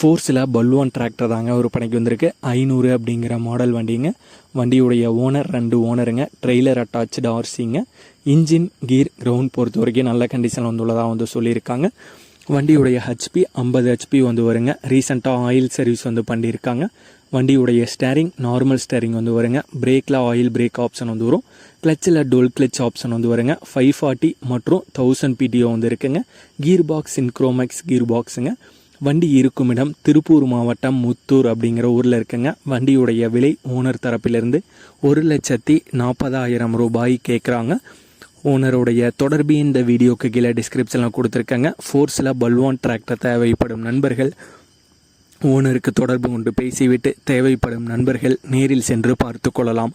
ஃபோர்ஸில் Balwan tractor தாங்க விற்பனைக்கு வந்திருக்கு. ஐநூறு அப்படிங்கிற மாடல் வண்டிங்க. வண்டியுடைய ஓனர் ரெண்டு ஓனருங்க. ட்ரெய்லர் அட்டாச்சு ஆர்சிங்க இன்ஜின் கீர் கிரவுண்ட் பொறுத்த வரைக்கும் நல்ல கண்டிஷனில் வந்துள்ளதாக வந்து சொல்லியிருக்காங்க. வண்டியுடைய ஹெச்பி ஐம்பது ஹெச்பி வந்து வருங்க. ரீசெண்டாக ஆயில் சர்வீஸ் வந்து பண்ணியிருக்காங்க. வண்டியுடைய ஸ்டேரிங் நார்மல் ஸ்டேரிங் வந்து வருங்க. பிரேக்கில் ஆயில் பிரேக் ஆப்ஷன் வந்து வரும். கிளச்சில் டோல் கிளச் ஆப்ஷன் வந்து வருங்க. ஃபைவ் ஃபார்ட்டி மற்றும் தௌசண்ட் பிடிஓ வந்து இருக்குங்க. கீர் பாக்ஸ் இன்க்ரோமேக்ஸ் கீர் பாக்ஸுங்க வண்டி இருக்கும் இடம் திருப்பூர் மாவட்டம் முத்தூர் அப்படிங்கிற ஊரில் இருக்குங்க. வண்டியுடைய விலை ஓனர் தரப்பிலிருந்து ஒரு லட்சத்தி நாற்பதாயிரம் ரூபாய் கேட்குறாங்க ஓனருடைய தொடர்பு இந்த வீடியோக்கு கீழே டிஸ்கிரிப்ஷனில் கொடுத்துருக்கேங்க. ஃபோர்ஸில் பல்வான் டிராக்டர் தேவைப்படும் நண்பர்கள் ஓனருக்கு தொடர்பு கொண்டு பேசிவிட்டு தேவைப்படும் நண்பர்கள் நேரில் சென்று பார்த்து கொள்ளலாம்.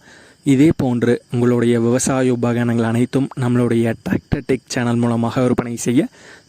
இதே போன்று உங்களுடைய விவசாய உபகரணங்கள் அனைத்தும் நம்மளுடைய டிராக்டர் டெக் சேனல் மூலமாக விற்பனை செய்ய